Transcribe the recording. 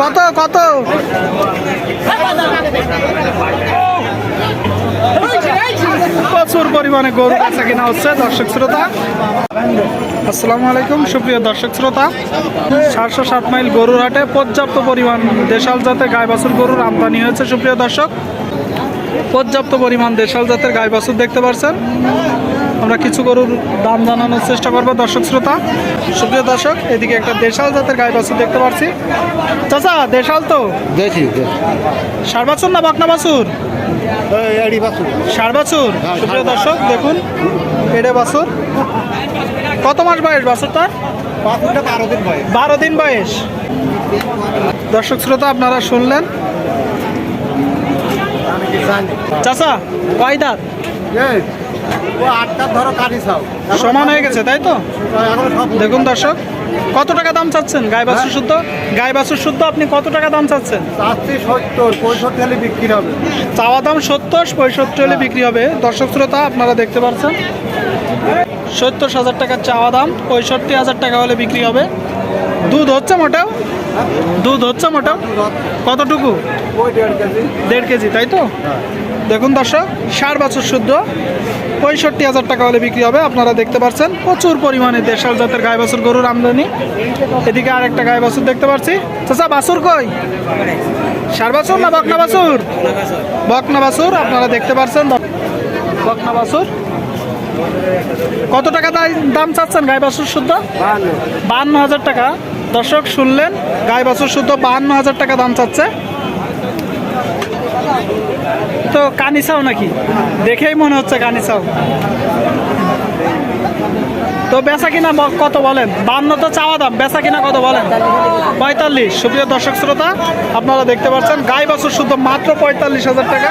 কত কত? প্রচুর পরিমাণে গরু আছে কিনা হচ্ছে, দর্শক শ্রোতা। আসসালামু আলাইকুম, সুপ্রিয় দর্শক শ্রোতা। সাতশো সাত মাইল গরুর হাটে পর্যাপ্ত পরিমাণ দেশাল যাতে গায়ে বাছুর গরুর আমদানি হয়েছে, সুপ্রিয় দর্শক। পর্যাপ্ত পরিমাণ দেশাল জাতের গাই বাছুর দেখতে পাচ্ছেন আমরা কিছু গরুর দাম জানানোর চেষ্টা করব দর্শক শ্রোতা। সুপ্রিয় দর্শক এদিকে একটা দেশাল জাতের গাই বাছুর দেখতে পাচ্ছি চাচা দেশাল তো? দেখি সার বাছুর না বাকনা বাছুর? সার বাছুর? হ্যাঁ, সুপ্রিয় দর্শক দেখুন এডে বাছুর। কত মাস বয়স বাছুরটার? বারো দিন বয়স। দর্শক শ্রোতা আপনারা শুনলেন চাচা কয় দাঁত? সমান হয়ে গেছে তাই তো? দেখুন দর্শক কত টাকা দাম চাচ্ছেন? গাই বাছুর শুদ্ধ? গাই বাছুর শুদ্ধ আপনি কত টাকা দাম চাচ্ছেন? চাচ্ছি সত্তর পঁয়ষট্টি হলে বিক্রি হবে। চাওয়া দাম সত্তর পঁয়ষট্টি হলে বিক্রি হবে। দর্শক শ্রোতা আপনারা দেখতে পাচ্ছেন? সত্তর হাজার টাকার চাওয়া দাম পঁয়ষট্টি হাজার টাকা হলে বিক্রি হবে। দুধ হচ্ছে মোটেও? দুধ হচ্ছে মোটেও? কতটুকু? দেড় কেজি তাই তো? দেখুন দর্শক সার বছর শুদ্ধ। পঁয়ষট্টি হাজার টাকা হলে বিক্রি হবে। আপনারা দেখতে পাচ্ছেন প্রচুর পরিমাণে দেশাল জাতের গায়ে বাছুর গরুর আমদানি। এদিকে আর একটা গায়ে বাছুর দেখতে পাচ্ছি। চাচা বাছুর কই? সার বাছুর না বকনা বাছুর? বকনা বাছুর আপনারা দেখতে পাচ্ছেন বকনা বাছুর। কত টাকা দাম চাচ্ছেন গায়ে বাছুর শুদ্ধ? বাহান্ন হাজার টাকা। দর্শক, শুনলেন গায়ে বাছুর শুদ্ধ বাহান্ন হাজার টাকা দাম চাচ্ছে। তো কানিসাও নাকি? দেখেই মনে হচ্ছে কানি কানিসাও তো বেচা কিনা কত বলেন? বান্ন তো চাওয়া দাম, বেচা কিনা কত বলেন? পঁয়তাল্লিশ। সুপ্রিয় দর্শক, শ্রোতা, আপনারা দেখতে পাচ্ছেন গাই বছর শুধু মাত্র পঁয়তাল্লিশ হাজার টাকা।